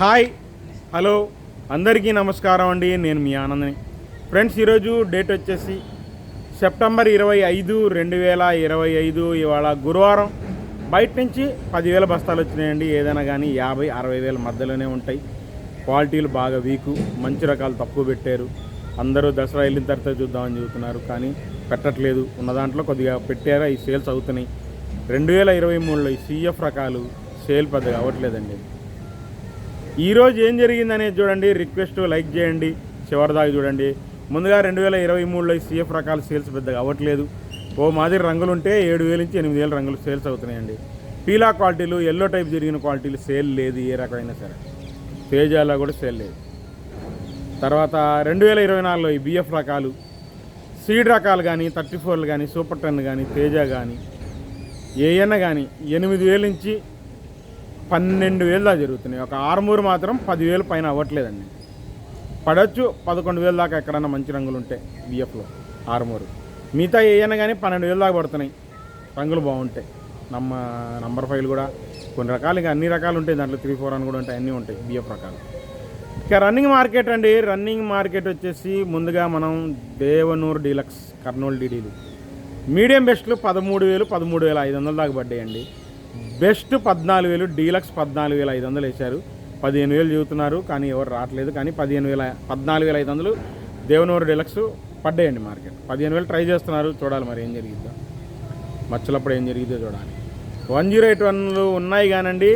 Hi hello అందరికీ నమస్కారం అండి నేను మీ ఆనందని. ఫ్రెండ్స్ ఈరోజు డేట్ వచ్చేసి సెప్టెంబర్ ఇరవై ఐదు రెండు వేల ఇరవై ఐదు ఇవాళ గురువారం. బయట నుంచి పదివేల బస్తాలు వచ్చినాయండి ఏదైనా కానీ యాభై అరవై వేల మధ్యలోనే ఉంటాయి. క్వాలిటీలు బాగా వీకు మంచి రకాలు తక్కువ పెట్టారు. అందరూ దసరా వెళ్ళిన తర్వాత చూద్దామని చెబుతున్నారు కానీ పెట్టట్లేదు. ఉన్న దాంట్లో కొద్దిగా పెట్టారు ఈ సేల్స్ అవుతున్నాయి. రెండు వేల ఇరవై మూడులో ఈ సీఎఫ్ రకాలు సేల్ పెద్దగా అవ్వట్లేదండి. ఈరోజు ఏం జరిగిందనేది చూడండి. రిక్వెస్ట్ లైక్ చేయండి. చివరిదాకా చూడండి. ముందుగా రెండు వేల ఇరవై మూడులో సీఎఫ్ సిఎఫ్ రకాల సేల్స్ పెద్దగా అవ్వట్లేదు. ఓ మాదిరి రంగులు ఉంటే ఏడు వేల నుంచి ఎనిమిది వేల రంగులు సేల్స్ అవుతున్నాయండి. పీలా క్వాలిటీలు ఎల్లో టైప్ జరిగిన క్వాలిటీలు సేల్ లేదు ఏ రకమైనా సరే. తేజాలో కూడా సేల్ లేదు. తర్వాత రెండు వేల ఇరవై నాలుగులో ఈ బిఎఫ్ రకాలు సీడ్ రకాలు కానీ థర్టీ ఫోర్లు కానీ సూపర్ టెన్ కానీ తేజ కానీ ఏఎన్న కానీ ఎనిమిది వేల నుంచి పన్నెండు వేలు దాకా జరుగుతున్నాయి. ఒక ఆరుమూరు మాత్రం పదివేలు పైన అవ్వట్లేదండి. పడవచ్చు పదకొండు వేలు దాకా ఎక్కడన్నా మంచి రంగులు ఉంటాయి బిఎఫ్లో ఆరుమూరు. మిగతా ఏమైనా కానీ పన్నెండు వేలు దాకా పడుతున్నాయి. రంగులు బాగుంటాయి. నమ్మ నంబర్ ఫైవ్ కూడా కొన్ని రకాలు ఇంకా అన్ని రకాలు ఉంటాయి. దాంట్లో త్రీ ఫోర్ అని కూడా ఉంటాయి. అన్నీ ఉంటాయి బిఎఫ్ రకాలు. ఇక రన్నింగ్ మార్కెట్ అండి. రన్నింగ్ మార్కెట్ వచ్చేసి ముందుగా మనం దేవనూరు డీలక్స్ కర్నూలు డీడీలు. మీడియం బెస్ట్లు పదమూడు వేలు పదమూడు వేల ఐదు వందల దాకా పడ్డాయండి. బెస్ట్ పద్నాలుగు వేలు డీలక్స్ పద్నాలుగు వేల ఐదు వందలు వేశారు. పదిహేను వేలు చెబుతున్నారు కానీ ఎవరు రావట్లేదు. కానీ పదిహేను వేల పద్నాలుగు వేల ఐదు వందలు దేవనూరు డీలక్స్ పడ్డాయండి మార్కెట్. పదిహేను వేలు ట్రై చేస్తున్నారు చూడాలి మరి ఏం జరిగిద్దో. మచ్చలప్పుడు ఏం జరిగిద్దో చూడాలి. వన్ జీరో ఎయిట్ వన్లు ఉన్నాయి కానండి.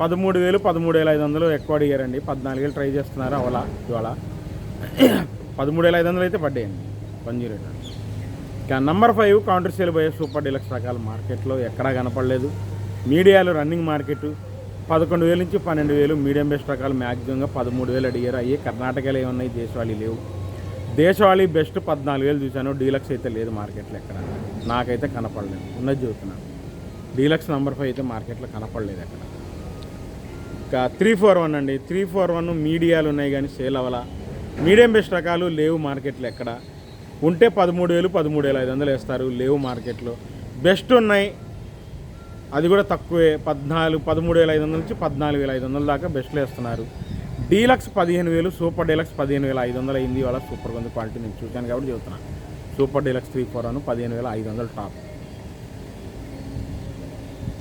పదమూడు వేలు పదమూడు వేల ఐదు వందలు ఎక్కువ అడిగారండి. పద్నాలుగు వేలు ట్రై చేస్తున్నారు అవలా ఇవాళ. పదమూడు వేల ఐదు వందలు అయితే పడ్డాయండి. One zero eight one. ఇక నంబర్ ఫైవ్ కౌంటర్ సేల్ పోయే సూపర్ డీలక్స్ రకాల మార్కెట్లో ఎక్కడా కనపడలేదు. మీడియాలో రన్నింగ్ మార్కెట్ పదకొండు వేల నుంచి పన్నెండు వేలు మీడియం బెస్ట్ రకాలు మ్యాక్సిమంగా పదమూడు వేలు అడిగారు. అయ్యే కర్ణాటకలో ఏమున్నాయి దేశవాళీ లేవు. దేశవాళీ బెస్ట్ పద్నాలుగు వేలు చూశాను. డీలక్స్ అయితే లేదు మార్కెట్లో ఎక్కడ? నాకైతే కనపడలేదు. ఉన్నది చూస్తున్నాను డీలక్స్ నెంబర్ ఫైవ్ అయితే మార్కెట్లో కనపడలేదు ఎక్కడ? ఇంకా త్రీ ఫోర్ వన్ అండి. త్రీ ఫోర్ వన్ మీడియాలు ఉన్నాయి కానీ సేల్ అవ్వాలా. మీడియం బెస్ట్ రకాలు లేవు మార్కెట్లో ఎక్కడ? ఉంటే పదమూడు వేలు పదమూడు వేల ఐదు వందలు వేస్తారు. లేవు మార్కెట్లో. బెస్ట్ ఉన్నాయి. అది కూడా తక్కువే. పద్నాలుగు పదమూడు వేల ఐదు వందల నుంచి పద్నాలుగు వేల ఐదు వందల దాకా బెస్ట్లో వేస్తున్నారు. డీలక్స్ పదిహేను వేలు సూపర్ డీలక్స్ పదిహేను వేల ఐదు వందలు అయింది వాళ్ళ సూపర్ ఉంది క్వాలిటీ నేను చూశాను కాబట్టి చెబుతున్నాను సూపర్ డీలక్స్ త్రీ ఫోర్ అను పదిహేను వేల ఐదు వందలు టాప్.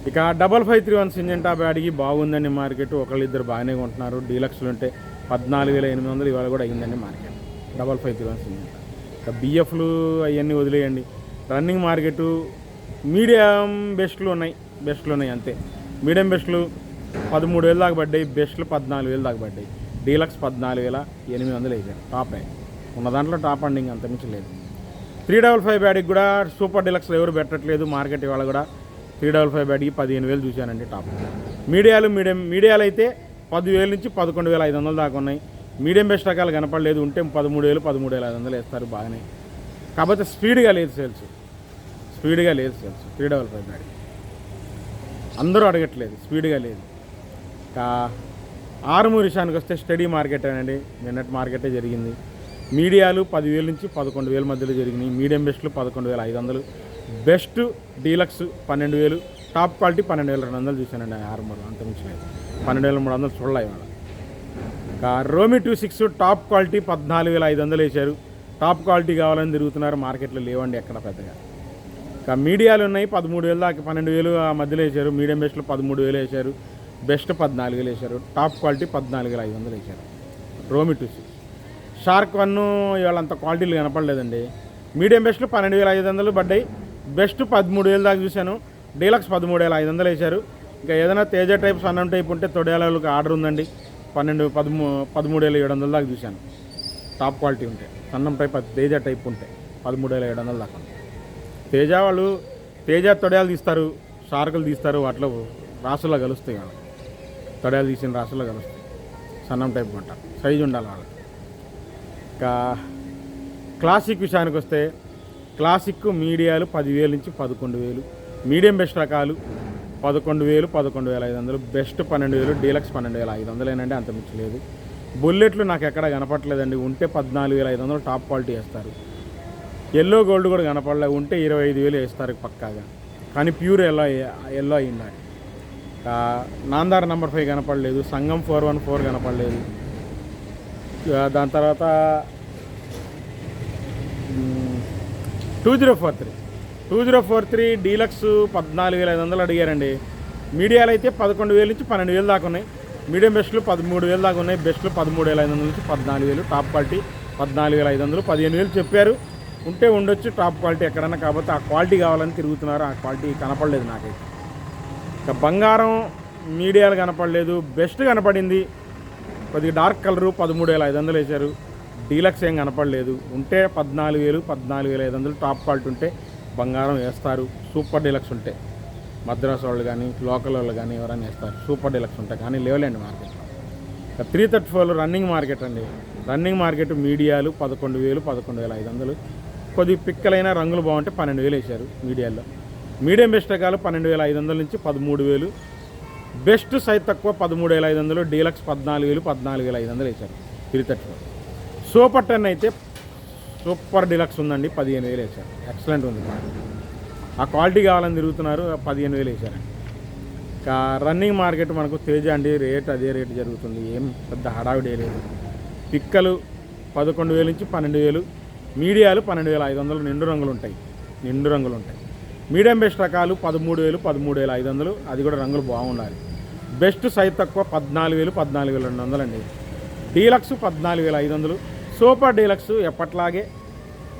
ఇక double five three one Syngenta బ్యాడ్కి బాగుందండి మార్కెట్. ఒకళ్ళిద్దరు బాగానే కొంటున్నారు. డీలక్స్లు ఉంటే పద్నాలుగు వేల ఎనిమిది వందలు ఇవాళ కూడా అయ్యిందండి market. Double five three one Syngenta. ఇక బిఎఫ్లు అవన్నీ వదిలేయండి. రన్నింగ్ మార్కెట్ మీడియం బెస్ట్లు ఉన్నాయి. బెస్ట్లు ఉన్నాయి అంతే. మీడియం బెస్ట్లు పదమూడు వేలు దాకా పడ్డాయి బెస్ట్లు పద్నాలుగు వేలు దాకా పడ్డాయి. డీలక్స్ పద్నాలుగు వేల ఎనిమిది వందలు అయిపోయాయి టాప్ అయ్యి ఉన్న దాంట్లో టాప్ అండింగ్ అంత మించి లేదు. త్రీ డబల్ ఫైవ్ బ్యాడ్కి కూడా సూపర్ డీలక్స్లో ఎవరు పెట్టట్లేదు మార్కెట్ ఇవాళ కూడా. త్రీ డబల్ ఫైవ్ బ్యాడ్కి పదిహేను వేలు చూశానండి టాప్. మీడియాలు మీడియం మీడియాలు అయితే పదివేల నుంచి పదకొండు వేల ఐదు వందలు దాకా ఉన్నాయి. మీడియం బెస్ట్ రకాలు కనపడలేదు ఉంటే పదమూడు వేలు పదమూడు వేల ఐదు వందలు వేస్తారు బాగానే. కాకపోతే స్పీడ్గా లేదు సేల్స్. స్పీడ్గా లేదు సేల్స్. త్రీ డబల్ ఫైవ్ బ్యాడ్కి. అందరూ అడగట్లేదు స్పీడ్గా లేదు. ఇంకా ఆరుమూరు విషయానికి వస్తే స్టడీ మార్కెట్ అండి నిన్నటి మార్కెటే జరిగింది. మీడియాలు పదివేల నుంచి పదకొండు వేల మధ్యలో జరిగినాయి. మీడియం బెస్ట్లు పదకొండు వేల ఐదు వందలు. బెస్ట్ డీలక్స్ పన్నెండు వేలు టాప్ క్వాలిటీ పన్నెండు వేల రెండు వందలు చూశానండి ఆరుమూరు అంత పన్నెండు వేల మూడు వందలు చూడలే ఇవాళ. ఇంకా రోమి టూ సిక్స్ టాప్ క్వాలిటీ పద్నాలుగు వేల ఐదు వందలు వేశారు. టాప్ క్వాలిటీ కావాలని తిరుగుతున్నారు మార్కెట్లో లేవండి ఎక్కడ పెద్దగా. ఇంకా మీడియాలు ఉన్నాయి పదమూడు వేలు దాకా పన్నెండు వేలు ఆ మధ్యలో వేశారు. మీడియం బెస్ట్లో పదమూడు వేలు వేశారు. బెస్ట్ పద్నాలుగు వేలు వేశారు. టాప్ క్వాలిటీ పద్నాలుగు వేల ఐదు వందలు వేశారు. రోమి టూ సిక్స్. షార్క్ వన్ ఇవాళ అంత క్వాలిటీలు కనపడలేదండి. మీడియం బెస్ట్లో పన్నెండు వేల ఐదు వందలు పడ్డాయి. బెస్ట్ పదమూడు వేలు దాకా చూశాను. డీలక్స్ పదమూడు వేల ఐదు వందలు వేశారు. ఇంకా ఏదైనా తేజ టైప్ సన్నం టైప్ ఉంటే తొడేళ్ళకి ఆర్డర్ ఉందండి. పన్నెండు పదమూ పదమూడు వేల ఏడు వందల దాకా చూశాను. టాప్ క్వాలిటీ ఉంటే సన్నం టైప్ తేజ టైప్ ఉంటే పదమూడు వేల ఏడు వందల దాకా. తేజ వాళ్ళు తేజ తొడయాలు తీస్తారు షార్కులు తీస్తారు వాటిలో రాసుల్లో కలుస్తాయి వాళ్ళు తొడయాలు తీసిన రాసుల్లో కలుస్తాయి. సన్నం టైప్ పంట సైజు ఉండాలి వాళ్ళకి. ఇంకా క్లాసిక్ విషయానికి వస్తే క్లాసిక్ మీడియాలు పదివేలు నుంచి పదకొండు వేలు. మీడియం బెస్ట్ రకాలు పదకొండు వేలు పదకొండు వేల ఐదు వందలు. బెస్ట్ పన్నెండు వేలు డీలక్స్ పన్నెండు వేల ఐదు వందలేనండి అంత మించలేదు బుల్లెట్లు నాకు ఎక్కడ కనపట్లేదండి ఉంటే పద్నాలుగు వేల ఐదు వందలు టాప్ క్వాలిటీ వేస్తారు. ఎల్లో గోల్డ్ కూడా కనపడలే. ఉంటే ఇరవై ఐదు వేలు వేస్తారు పక్కాగా. కానీ ప్యూర్ ఎల్లో ఎల్లో అయి నాందార్ నెంబర్ ఫైవ్ కనపడలేదు. సంగం ఫోర్ వన్ ఫోర్ కనపడలేదు. దాని తర్వాత two zero four three. Two zero four three deluxe పద్నాలుగు వేల ఐదు వందలు అడిగారండి. మీడియాలు అయితే పదకొండు వేలు నుంచి పన్నెండు వేలు దాకా ఉన్నాయి. మీడియం బెస్ట్లు పదమూడు వేలు దాకా ఉన్నాయి. బెస్ట్లు పదమూడు వేల ఐదు వందల నుంచి పద్నాలుగు వేలు. టాప్ క్వాలిటీ పద్నాలుగు వేల ఐదు వందలు పదిహేను వేలు చెప్పారు. ఉంటే ఉండొచ్చు టాప్ క్వాలిటీ ఎక్కడన్నా కాకపోతే ఆ క్వాలిటీ కావాలని తిరుగుతున్నారు. ఆ క్వాలిటీ కనపడలేదు నాకైతే. ఇక బంగారం మీడియాలు కనపడలేదు బెస్ట్ కనపడింది. కొద్దిగా డార్క్ కలరు పదమూడు వేల ఐదు వందలు వేశారు. డీలక్స్ ఏం కనపడలేదు. ఉంటే పద్నాలుగు వేలు పద్నాలుగు వేల ఐదు వందలు టాప్ క్వాలిటీ ఉంటే బంగారం వేస్తారు. సూపర్ డీలక్స్ ఉంటే. మద్రాస్ వాళ్ళు కానీ లోకల్ వాళ్ళు కానీ ఎవరైనా వేస్తారు. సూపర్ డీలక్స్ ఉంటాయి కానీ లేవలేండి మార్కెట్లో ఇక త్రీ థర్టీ ఫోర్లో రన్నింగ్ మార్కెట్ అండి. రన్నింగ్ మార్కెట్ మీడియాలు పదకొండు వేలు పదకొండు వేల ఐదు వందలు కొద్ది పిక్కలైన రంగులు బాగుంటే పన్నెండు వేలు వేశారు మీడియాలో. మీడియం బెస్ట్ రకాలు పన్నెండు వేల ఐదు వందల నుంచి పదమూడు వేలు. బెస్ట్ సైజ్ తక్కువ పదమూడు వేల ఐదు వందలు డీలక్స్ పద్నాలుగు వేలు పద్నాలుగు వేల ఐదు వందలు వేశారు త్రీ థర్టీ సూపర్ టెన్ అయితే సూపర్ డీలక్స్ ఉందండి పదిహేను వేలు వేశారు. ఎక్సలెంట్ ఉంది. ఆ క్వాలిటీ కావాలని తిరుగుతున్నారు పదిహేను వేలు వేశారండి ఇంకా రన్నింగ్ మార్కెట్ మనకు తేజ అండి రేట్ అదే రేట్ జరుగుతుంది. ఏం పెద్ద హడావిడి లేదు. పిక్కలు పదకొండు వేలు నుంచి పన్నెండు వేలు మీడియాలు పన్నెండు వేల ఐదు వందలు నిండు రంగులు ఉంటాయి. నిండు రంగులు ఉంటాయి. మీడియం బెస్ట్ రకాలు పదమూడు వేలు పదమూడు వేల ఐదు వందలు అది కూడా రంగులు బాగుండాలి. బెస్ట్ సైజ్ తక్కువ పద్నాలుగు వేలు పద్నాలుగు వేల రెండు వందలు అండి డీలక్స్ పద్నాలుగు వేల ఐదు వందలు. సూపర్ డీలక్స్ ఎప్పట్లాగే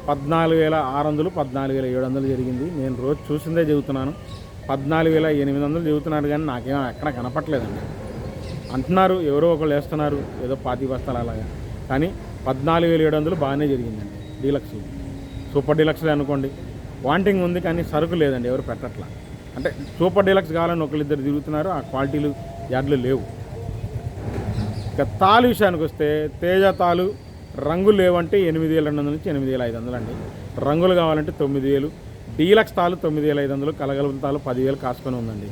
పద్నాలుగు వేల ఆరు వందలు పద్నాలుగు వేల ఏడు వందలు జరిగింది. నేను రోజు చూసిందే చెబుతున్నాను. పద్నాలుగు వేల ఎనిమిది వందలు చెబుతున్నారు కానీ నాకేం ఎక్కడ కనపట్లేదండి. అంటున్నారు ఎవరో ఒకళ్ళు వేస్తున్నారు ఏదో పాతి బస్తాలు అలాగా. కానీ పద్నాలుగు వేల ఏడు వందలు బాగానే జరిగిందండి. డీలక్స్. సూపర్ డీలక్స్లే అనుకోండి. వాంటింగ్ ఉంది కానీ సరుకు లేదండి ఎవరు పెట్టట్లా. అంటే సూపర్ డీలక్స్ కావాలని ఒకళ్ళిద్దరు తిరుగుతున్నారు ఆ క్వాలిటీలు యాడ్లు లేవు. ఇక తాలు విషయానికి వస్తే తేజ తాలు రంగులు లేవంటే ఎనిమిది వేల రెండు వందల నుంచి ఎనిమిది వేల ఐదు వందలు అండి. రంగులు కావాలంటే తొమ్మిది వేలు డీలక్స్ తాలు తొమ్మిది వేల ఐదు వందలు కలగలుపు తాలు పదివేలు కాసుకొని ఉందండి.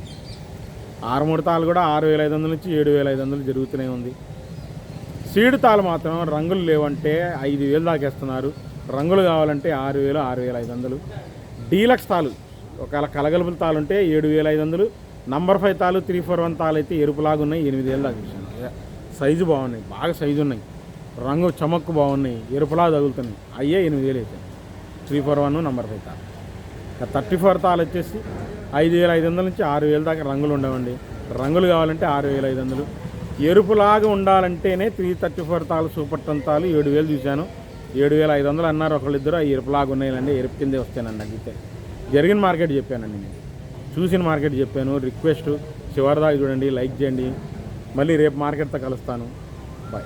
ఆరుమూడు తాలు కూడా ఆరు వేల ఐదు వందల నుంచి ఏడు వేల ఐదు వందలు జరుగుతూనే ఉంది. సీడు తాలు మాత్రం రంగులు లేవంటే ఐదు వేలు దాకేస్తున్నారు. రంగులు కావాలంటే ఆరు వేలు ఆరు వేల ఐదు వందలు. డీలక్స్ తాలు ఒకవేళ కలగలుపుల తాలు ఉంటే ఏడు వేల ఐదు వందలు. నంబర్ ఫైవ్ తాలు త్రీ ఫోర్ వన్ తాలు అయితే ఎరుపులాగా ఉన్నాయి ఎనిమిది వేలు దాకా ఇచ్చాను. సైజు బాగున్నాయి బాగా సైజు ఉన్నాయి. రంగు చమక్కు బాగున్నాయి ఎరుపులా తగులుతున్నాయి. అయ్యే ఎనిమిది వేలు అయితే three four one number five తాలు. థర్టీ ఫోర్ తాలు వచ్చేసి ఐదు వేల ఐదు వందల నుంచి ఆరు వేల దాకా రంగులు ఉండవండి. రంగులు కావాలంటే ఆరు వేల ఐదు వందలు. ఎరుపులాగా ఉండాలంటేనే త్రీ థర్టీ ఫోర్ తాలు సూపర్ టన్ తాలు ఏడు వేలు చూశాను ఏడు వేల ఐదు వందలు అన్నారు ఒకళ్ళిద్దరు ఆ ఎరుపులాగా ఉన్నాయండి ఎరుపు కిందే వస్తానండి అడిగితే జరిగిన మార్కెట్ చెప్పానండి నేను. చూసిన మార్కెట్ చెప్పాను రిక్వెస్ట్ చివరిదాకా చూడండి లైక్ చేయండి. మళ్ళీ రేపు మార్కెట్తో కలుస్తాను. బాయ్.